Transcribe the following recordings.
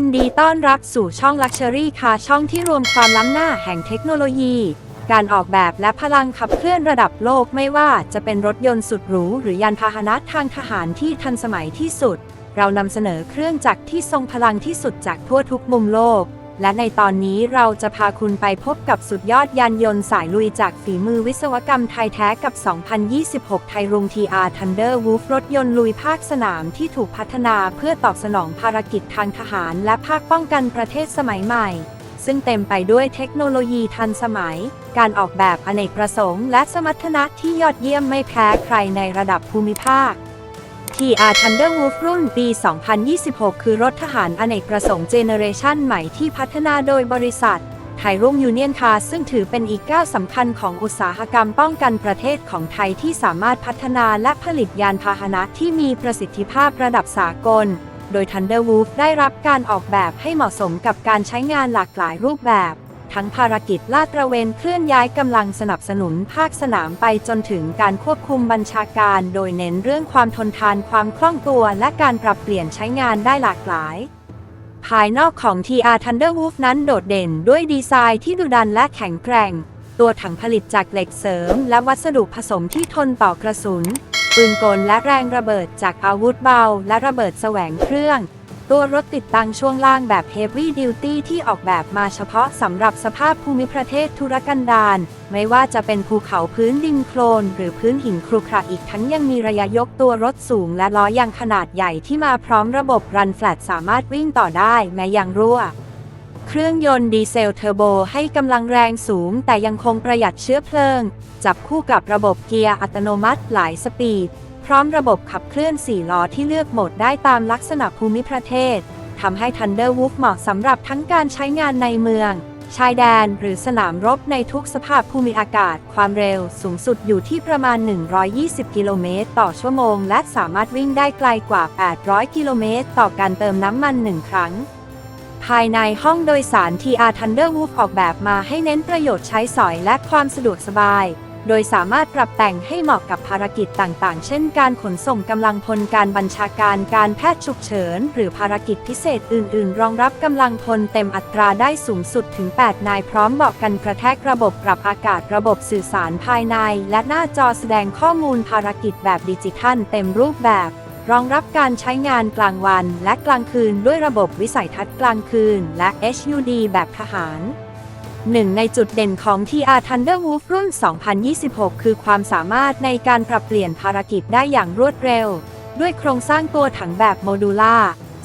ยินดีต้อนรับสู่ช่อง Luxury ค่ะช่องที่รวมความล้ำหน้าแห่งเทคโนโลยี การออกแบบและพลังขับเคลื่อนระดับโลกไม่ว่าจะเป็นรถยนต์สุดหรู หรือยานพาหนะทางทหารที่ทันสมัยที่สุด เรานำเสนอเครื่องจักรที่ทรงพลังที่สุดจากทั่วทุกมุมโลก และในตอนนี้เราจะพาคุณไปพบกับสุดยอดยานยนต์สายลุยจากฝีมือวิศวกรรมไทยแท้กับ 2026 ไทยรุง TR Thunder Wolf รถยนต์ลุยภาคสนามที่ถูกพัฒนาเพื่อตอบสนองภารกิจทางทหารและภาคป้องกันประเทศสมัยใหม่ ซึ่งเต็มไปด้วยเทคโนโลยีทันสมัย การออกแบบอเนกประสงค์ และสมรรถนะที่ยอดเยี่ยมไม่แพ้ใครในระดับภูมิภาค TR Thunder Wolf รุ่นปี 2026 คือรถทหารอเนกประสงค์เจเนเรชันใหม่ที่พัฒนาโดยบริษัทไทยรุ่งยูเนียนคาซึ่งถือเป็นอีกก้าวสำคัญของอุตสาหกรรมป้องกันประเทศของไทยที่สามารถพัฒนาและผลิตยานพาหนะที่มีประสิทธิภาพระดับสากล โดย Thunder Wolf ได้รับการออกแบบให้เหมาะสมกับการใช้งานหลากหลายรูปแบบ ทั้งภารกิจลาดตระเวนเคลื่อนย้ายกำลังสนับสนุนภาคสนามไปจนถึงการควบคุมบัญชาการ โดยเน้นเรื่องความทนทานความคล่องตัว และการปรับเปลี่ยนใช้งานได้หลากหลาย ภายนอกของ TR Thunder Wolf นั้นโดดเด่นด้วยดีไซน์ที่ดุดันและแข็งแกร่ง ตัวถังผลิตจากเหล็กเสริม และวัสดุผสมที่ทนต่อกระสุนปืนกลและแรงระเบิดจากอาวุธเบา และระเบิดแสวงเครื่อง ตัวรถติดตั้งช่วงล่างแบบ Heavy Duty ที่ออกแบบมาเฉพาะสำหรับสภาพภูมิประเทศทุรกันดารไม่ว่าจะเป็นภูเขาพื้นดินโคลน หรือพื้นหินครุขระอีกทั้งยังมีระยะยกตัวรถสูงและล้อยางขนาดใหญ่ที่มาพร้อมระบบรันแฟลตสามารถวิ่งต่อได้แม้ยางรั่วเครื่องยนต์ดีเซลเทอร์โบให้กำลังแรงสูง แต่ยังคงประหยัดเชื้อเพลิง จับคู่กับระบบเกียร์อัตโนมัติหลายสปีด พร้อมระบบขับเคลื่อน 4 ล้อที่เลือกโหมดได้ตามลักษณะภูมิประเทศทำให้ Thunder Wolf เหมาะสำหรับทั้งการใช้งานในเมือง ชายแดนหรือสนามรบในทุกสภาพภูมิอากาศ ความเร็วสูงสุดอยู่ที่ประมาณ 120 กิโลเมตรต่อชั่วโมง และสามารถวิ่งได้ไกลกว่า 800 กิโลเมตรต่อการเติมน้ำมันหนึ่งครั้ง ภายในห้องโดยสาร TR Thunder Wolf ออกแบบมาให้เน้นประโยชน์ใช้สอยและความสะดวกสบาย โดยสามารถปรับแต่งให้เหมาะกับภารกิจต่างๆ เช่นการขนส่งกำลังพลการบัญชาการการแพทย์ฉุกเฉิน หรือภารกิจพิเศษอื่น ๆ รองรับกำลังพลเต็มอัตราได้สูงสุดถึง 8 นายพร้อมเบาะกันกระแทกระบบปรับอากาศระบบสื่อสารภายใน และหน้าจอแสดงข้อมูลภารกิจแบบดิจิทัล เต็มรูปแบบ รองรับการใช้งานกลางวัน และกลางคืนด้วยระบบวิสัยทัศน์กลางคืน และ HUD แบบทหาร หนึ่งในจุดเด่นของ TR Thunder Wolf รุ่น 2026 คือความสามารถในการปรับเปลี่ยนภารกิจได้อย่างรวดเร็ว ด้วยโครงสร้างตัวถังแบบโมดูล่า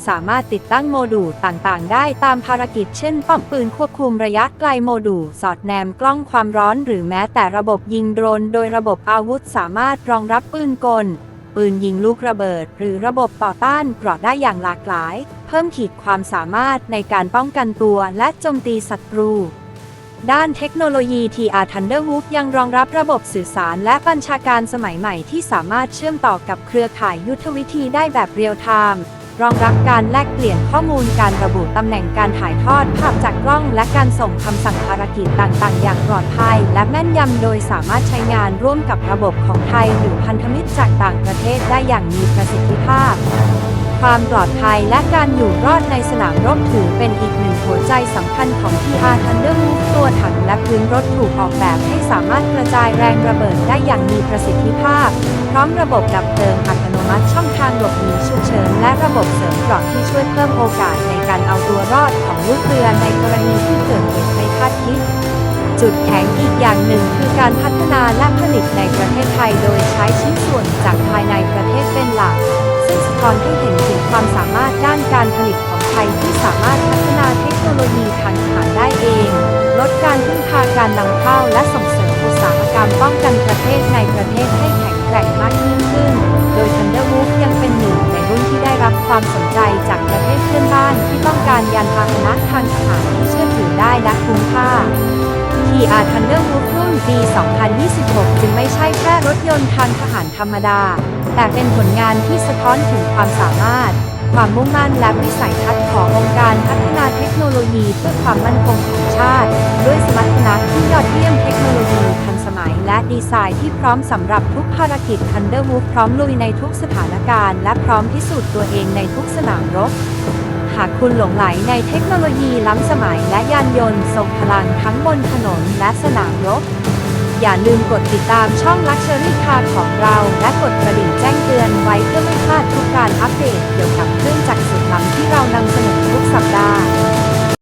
สามารถติดตั้งโมดูลต่างๆ ได้ตามภารกิจเช่นป้อมปืนควบคุมระยะไกลโมดูลสอดแนมกล้องความร้อนหรือแม้แต่ระบบยิงโดรน โดยระบบอาวุธสามารถรองรับปืนกล ปืนยิงลูกระเบิด หรือระบบต่อต้านกราะได้อย่างหลากหลาย เพิ่มขีดความสามารถในการป้องกันตัวและโจมตีศัตรู ด้านเทคโนโลยี TR Thunder Wolf ยังรองรับระบบสื่อสารและบัญชาการสมัยใหม่ที่สามารถเชื่อมต่อกับเครือข่ายยุทธวิธีได้แบบเรียลไทม์รองรับการแลกเปลี่ยนข้อมูลการระบุตำแหน่งการถ่ายทอดภาพจากกล้องและการส่งคำสั่งภารกิจต่างๆ อย่างปลอดภัย และแม่นยำโดยสามารถใช้งานร่วมกับระบบของไทยหรือพันธมิตรจากต่างประเทศได้อย่างมีประสิทธิภาพ ความปลอดภัยและการอยู่รอดในสนามรบถือเป็นอีกหนึ่งหัวใจสำคัญของ TR Thunder Wolf ตัวถังและพื้นรถถูกออกแบบให้สามารถกระจายแรงระเบิดได้อย่างมีประสิทธิภาพ พร้อมระบบดับเพลิงอัตโนมัติช่องทางหลบหนีฉุกเฉินและระบบเสริมเกราะที่ช่วยเพิ่มโอกาสในการเอาตัวรอดของลูกเรือในกรณีที่เกิดเหตุไม่คาดคิดจุดแข็งอีกอย่างหนึ่งคือการพัฒนาและผลิตในประเทศไทยโดยใช้ชิ้นส่วนจากภายในประเทศเป็นหลัก ซึ่งสะท้อนให้เห็นถึงความสามารถด้านการผลิตของไทยที่สามารถพัฒนา 2026 จึงไม่ใช่แค่รถยนต์ทางทหารธรรมดา แต่เป็นผลงานที่สะท้อนถึงความสามารถ ความมุ่งมั่นและวิสัยทัศน์ขององค์การพัฒนาเทคโนโลยีเพื่อความมั่นคงของชาติ ด้วยสมรรถนะที่ยอดเยี่ยมเทคโนโลยีทันสมัย และดีไซน์ที่พร้อมสำหรับทุกภารกิจ Thunder Wolf พร้อมลุยในทุกสถานการณ์ และพร้อมพิสูจน์ตัวเองในทุกสนามรบหากคุณหลงไหลในเทคโนโลยีล้ำสมัยและยานยนต์ทรงพลังทั้งบนถนนและสนามรบ อย่าลืมกดติดตามช่อง Luxury Car ของเรา และกดกระดิ่งแจ้งเตือนไว้เพื่อไม่พลาดทุกการอัปเดตเกี่ยวกับเครื่องจักรสุดล้ำที่เรานำเสนอทุกสัปดาห์